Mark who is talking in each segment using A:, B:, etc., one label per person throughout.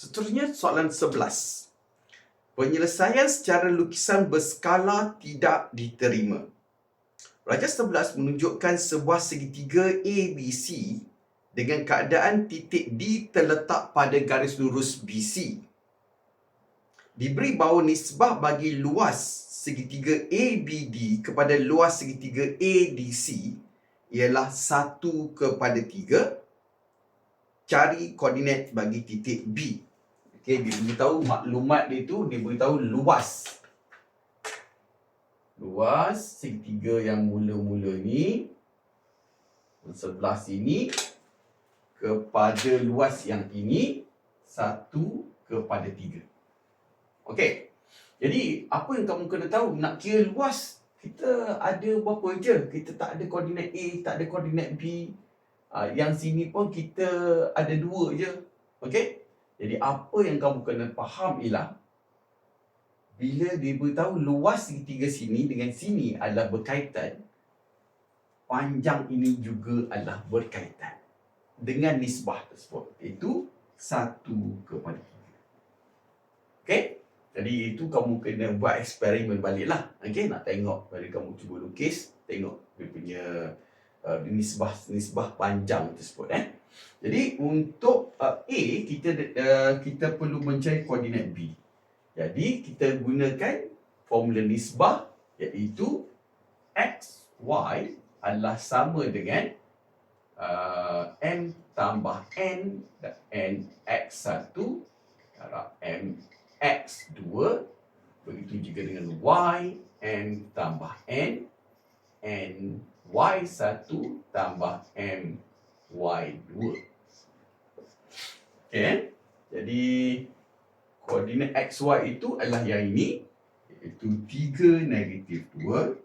A: Seterusnya soalan 11. Penyelesaian secara lukisan berskala tidak diterima. Raja 11 menunjukkan sebuah segitiga ABC dengan keadaan titik D terletak pada garis lurus BC. Diberi bahawa nisbah bagi luas segitiga ABD kepada luas segitiga ADC ialah 1 kepada 3. Cari koordinat bagi titik B. Okey, dia beritahu maklumat dia tu, dia beritahu luas. Luas segitiga yang mula-mula ni sebelah sini kepada luas yang ini satu kepada tiga. Okey. Jadi, apa yang kamu kena tahu? Nak kira luas, kita ada berapa je. Kita tak ada koordinat A, tak ada koordinat B. Uh, yang sini pun kita ada dua je. Okey? Jadi apa yang kamu kena faham ialah bila dia beritahu luas segitiga sini dengan sini adalah berkaitan, panjang ini juga adalah berkaitan dengan nisbah tersebut. Itu satu kepada tiga. Okey? Jadi itu kamu kena buat eksperimen baliklah. Okey, nak tengok bila kamu cuba lukis, tengok dia punya uh, nisbah nisbah panjang tersebut eh. Jadi untuk uh, A kita uh, kita perlu mencari koordinat B. Jadi kita gunakan formula nisbah iaitu x y adalah sama dengan uh, m tambah n dan n x1 darab m x2 begitu juga dengan y m tambah n n y1 tambah m y2 Okay. Jadi koordinat XY itu adalah yang ini iaitu 3 negatif 2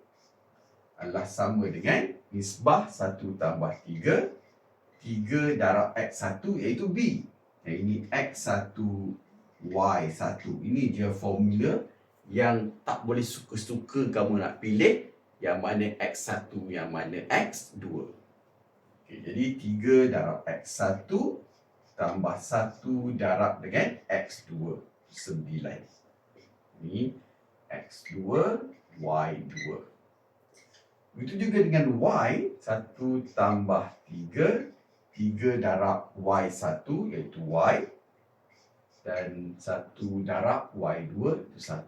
A: adalah sama dengan nisbah 1 tambah 3 3 darab X1 iaitu B. Yang ini X1 Y1 ini dia formula yang tak boleh suka-suka kamu nak pilih yang mana X1 yang mana X2 okay, jadi 3 darab X1 tambah 1 darab dengan X2 9 ini X2 Y2 Begitu juga dengan Y 1 tambah 3 3 darab Y1 iaitu Y dan 1 darab Y2 itu 1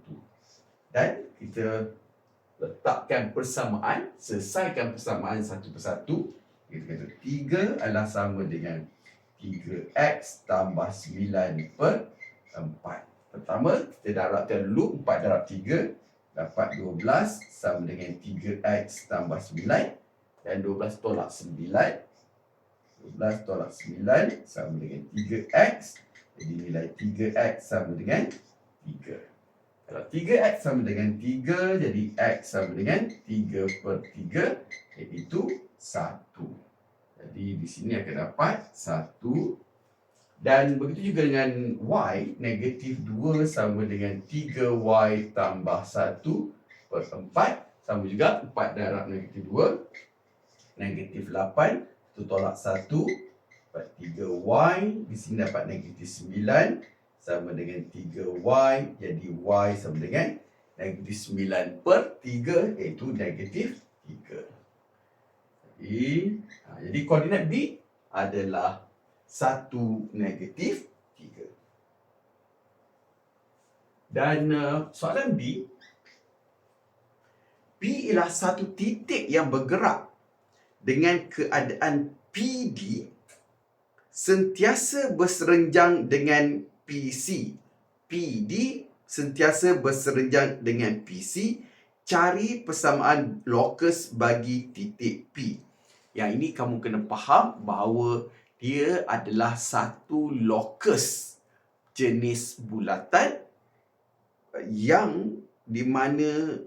A: dan kita letakkan persamaan selesaikan persamaan satu persatu kita kata 3 adalah sama dengan 3x tambah 9 per 4. Pertama, kita darabkan dulu 4 darab 3 dapat 12 sama dengan 3x tambah 9 dan 12 tolak 9 12 tolak 9 sama dengan 3x jadi nilai 3x sama dengan 3 kalau 3x sama dengan 3 jadi x sama dengan 3 per 3 iaitu 1 jadi di sini akan dapat 1 dan begitu juga dengan y negatif 2 sama dengan 3y tambah 1 per 4 sama juga 4 darab negatif 2 negatif 8 itu tolak 1 dapat 3y di sini dapat negatif 9 sama dengan 3y jadi y sama dengan negatif 9 per 3 iaitu negatif 3 jadi, ha, jadi koordinat B adalah 1 negatif 3. Dan uh, soalan B, P ialah satu titik yang bergerak dengan keadaan PD sentiasa berserenjang dengan PC. PD sentiasa berserenjang dengan PC. Cari persamaan lokus bagi titik P. Yang ini kamu kena faham bahawa dia adalah satu locus jenis bulatan yang di mana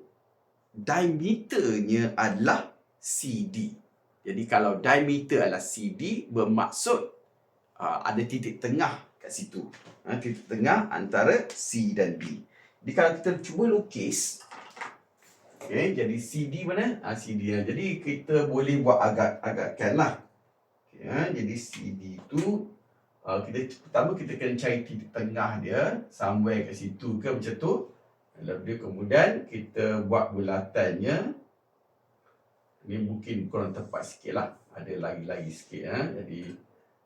A: diameternya adalah CD. Jadi kalau diameter adalah CD bermaksud uh, ada titik tengah kat situ. Ha, titik tengah antara C dan B. Jadi kalau kita cuba lukis Okay, jadi CD mana? Ha, CD. Ya. Jadi kita boleh buat agak-agakkan lah. Okay, ha, jadi CD tu uh, kita pertama kita kena cari titik tengah dia somewhere kat situ ke macam tu Lalu dia kemudian kita buat bulatannya Ini mungkin kurang tepat sikit lah Ada lagi-lagi sikit ya. Jadi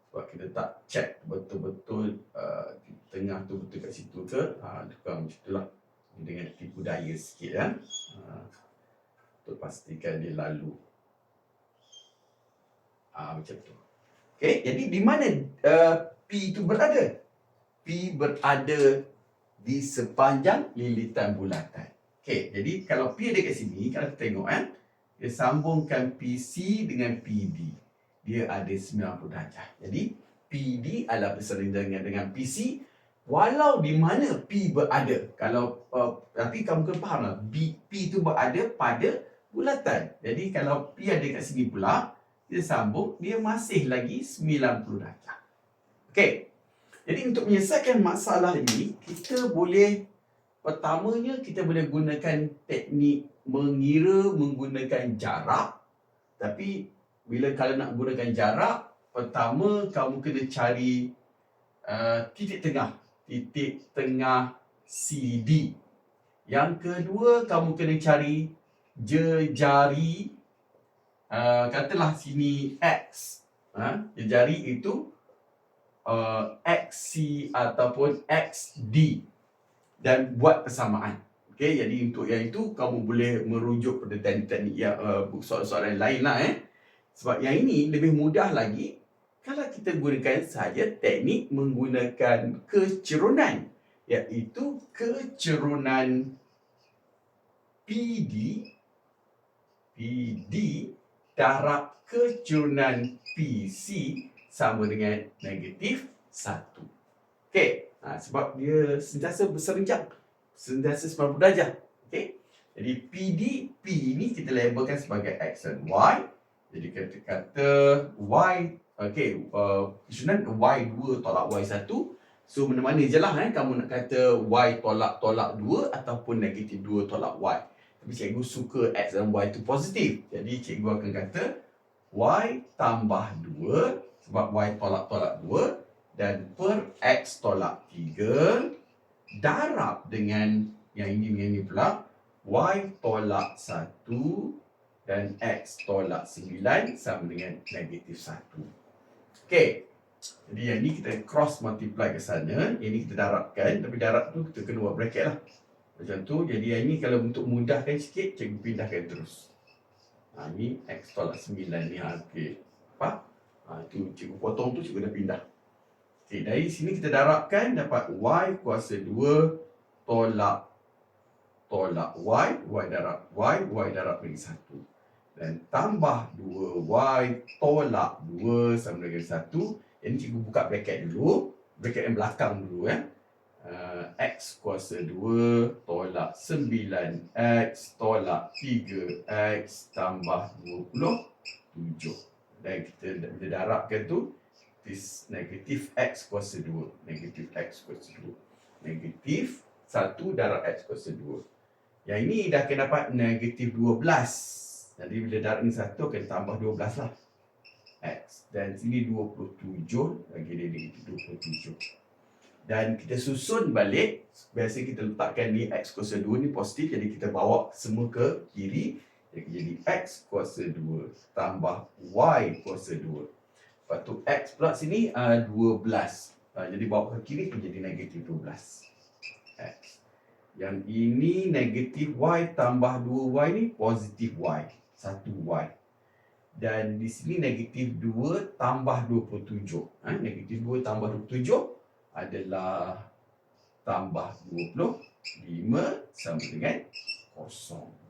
A: sebab kita tak check betul-betul uh, tengah tu betul kat situ ke ha, Tukar macam tu lah Dengan tipu daya sikit ya. Ha, untuk pastikan dia lalu ha, Macam tu Okay, jadi di mana uh, P itu berada? P berada di sepanjang lilitan bulatan. Okey, jadi kalau P ada kat sini, kalau kita tengok kan, dia sambungkan PC dengan PD. Dia ada 90 darjah. Jadi PD adalah bersandingan dengan PC walau di mana P berada. Kalau uh, tapi kamu kena faham lah, B, P itu berada pada bulatan. Jadi kalau P ada kat sini pula, dia sambung, dia masih lagi 90 darjah. Okey. Jadi untuk menyelesaikan masalah ini, kita boleh pertamanya kita boleh gunakan teknik mengira menggunakan jarak. Tapi bila kalau nak gunakan jarak, pertama kamu kena cari uh, titik tengah, titik tengah CD. Yang kedua kamu kena cari jejari uh, katalah sini X. Ha? Jejari itu uh, XC ataupun XD dan buat persamaan. Okey, jadi untuk yang itu kamu boleh merujuk pada teknik-teknik yang uh, soalan-soalan lain lah eh. Sebab yang ini lebih mudah lagi kalau kita gunakan saja teknik menggunakan kecerunan iaitu kecerunan PD PD darab kecerunan PC sama dengan negatif 1. Okey, ha, sebab dia sentiasa berserenjang. Sentiasa 90 darjah. Okey. Jadi PD, P ni kita labelkan sebagai X dan Y. Jadi kita kata Y, okey, uh, susunan Y2 tolak Y1. So mana-mana je lah eh, kamu nak kata Y tolak tolak 2 ataupun negatif 2 tolak Y. Tapi cikgu suka X dan Y tu positif. Jadi cikgu akan kata Y tambah 2 sebab y tolak-tolak 2 dan per x tolak 3 darab dengan yang ini dengan ini pula y tolak 1 dan x tolak 9 sama dengan negatif 1. Okey. Jadi yang ini kita cross multiply ke sana, yang ini kita darabkan tapi darab tu kita kena buat bracket lah. Macam tu. Jadi yang ini kalau untuk mudahkan sikit, cikgu pindahkan terus. Ha, ini x tolak 9 ni. Ha, okey. Apa? Ha, itu cikgu potong tu cikgu dah pindah. Okay, dari sini kita darabkan dapat y kuasa 2 tolak tolak y, y darab y, y darab dengan 1. Dan tambah 2y tolak 2 sama dengan 1. Ini cikgu buka bracket dulu. Bracket yang belakang dulu ya. Uh, x kuasa 2 tolak 9x tolak 3x tambah 27 dan kita bila darabkan tu this negatif x kuasa 2 negatif x kuasa 2 negatif 1 darab x kuasa 2 yang ini dah akan dapat negatif 12 jadi bila darab ni 1 akan tambah 12 lah x dan sini 27 lagi dia negatif 27 dan kita susun balik biasa kita letakkan ni x kuasa 2 ni positif jadi kita bawa semua ke kiri jadi X kuasa 2 tambah Y kuasa 2. Lepas tu X pula sini uh, 12. Uh, jadi bawa ke kiri menjadi negatif 12. X. Yang ini negatif Y tambah 2Y ni positif Y. 1Y. Dan di sini negatif 2 tambah 27. Ha? Negatif 2 tambah 27 adalah tambah 25 sama dengan kosong.